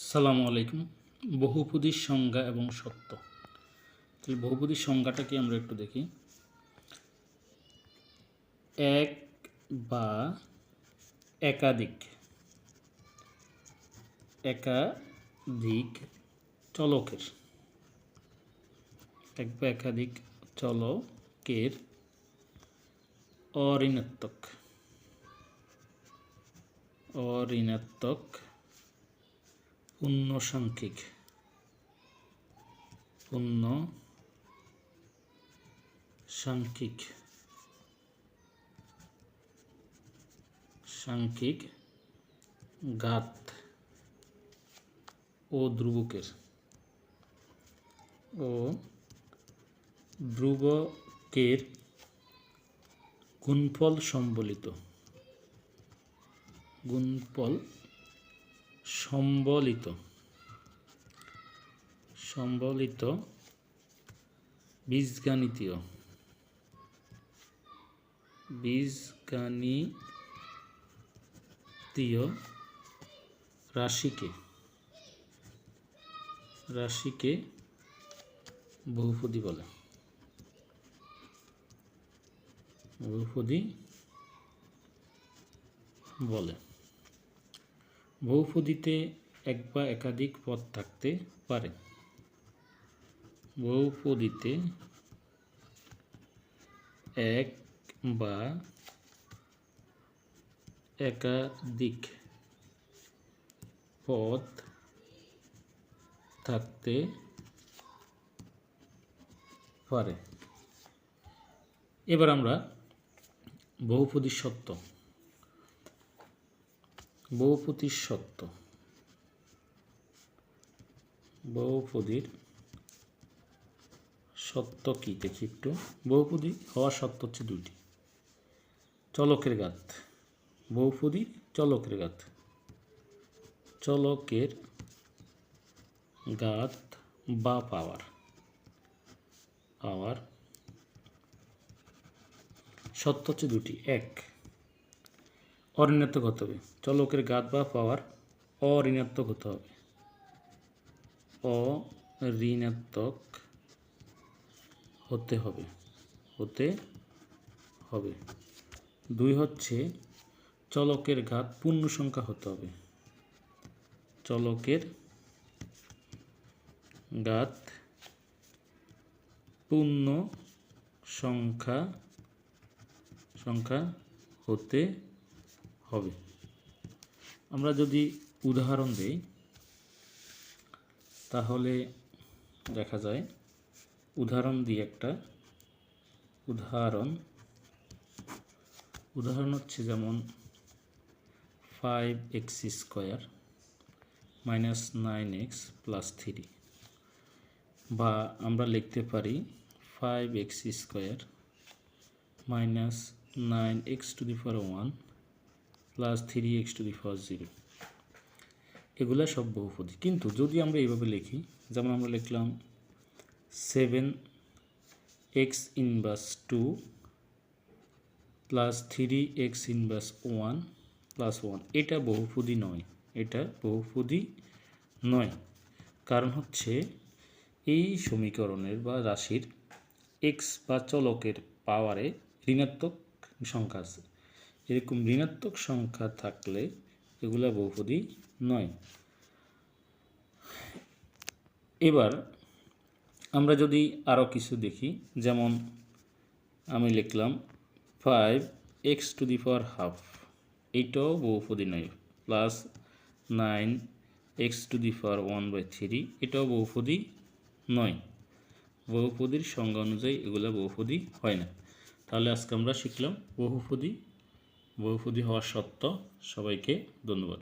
সালামু আলাইকুম। বহুপদীর সংজ্ঞা এবং সত্য। তাহলে বহুপদীর সংজ্ঞাটাকে আমরা একটু দেখি। এক বা একাধিক। একাধিক চলকের। এক বা একাধিক চলকের অঋণাত্মক। অঋণাত্মক পূর্ণসাংখ্যিক পূর্ণ সাংখ্যিক সাংখ্যিক ঘাত ও ধ্রুবকের। ও ধ্রুবকের গুণফল সম্বলিত। গুণফল সম্বলিত। সম্বলিত বীজগাণিতীয়। বীজগাণিতীয় রাশিকে। রাশিকে বহুপদী বলে। বহুপদী বলে। বহুপদীতে এক বা একাধিক পদ থাকতে পারে। বহুপদীতে এক বা একাধিক পদ থাকতে পারে। এবার আমরা বহুপদী সত্য বহুপদীর সত্য বহুপদীর সত্য কি? দেখি একটু। বহুপদী হওয়ার সত্য হচ্ছে দুইটি। চলকের গাত। বহুপদীর চলকের গাত। চলকের গাত বা পাওয়ার। পাওয়ার সত্য হচ্ছে দুটি এক অঋণাত্মক হতে হবে। চলকের গাত বা পাওয়ার অঋণাত্মক হতে হবে। অঋণাত্মক হতে হবে হতে হবে। দুই হচ্ছে চলকের ঘাত পূর্ণ সংখ্যা হতে হবে। চলকের গাত পূর্ণ সংখ্যা সংখ্যা হতে হবে। আমরা যদি উদাহরণ দেই, তাহলে দেখা যায়, উদাহরণ দিই একটা উদাহরণ। উদাহরণ হচ্ছে যেমন five x square minus nine x plus three বা আমরা লিখতে পারি five x square minus nine x to the power one plus three x to the power zero এগুলো সব বহুপদী। কিন্তু যদি আমরা এইভাবে লিখি, যেমন আমরা লিখলাম seven x inverse two plus three x inverse one plus one এটা বহুপদী নয়, এটা বহুপদী নয়। কারণ হচ্ছে এই সমীকরণের বা রাশির এক্স বা চলকের পাওয়ারে ঋণাত্মক সংখ্যা আছে। এরকম ঋণাত্মক সংখ্যা থাকলে এগুলা বহুপদী নয়। এবার আমরা যদি আরও কিছু দেখি, যেমন আমি লিখলাম five x to the power half এইটাও বহুপদী নয় plus nine x to the power one by three এটাও বহুপদী নয়। বহুপদীর সংজ্ঞা অনুযায়ী এগুলো বহুপদী হয় না। তাহলে আজকে আমরা শিখলাম বহুপদী বহুপদী হওয়ার সত্ত্বেও সবাইকে ধন্যবাদ।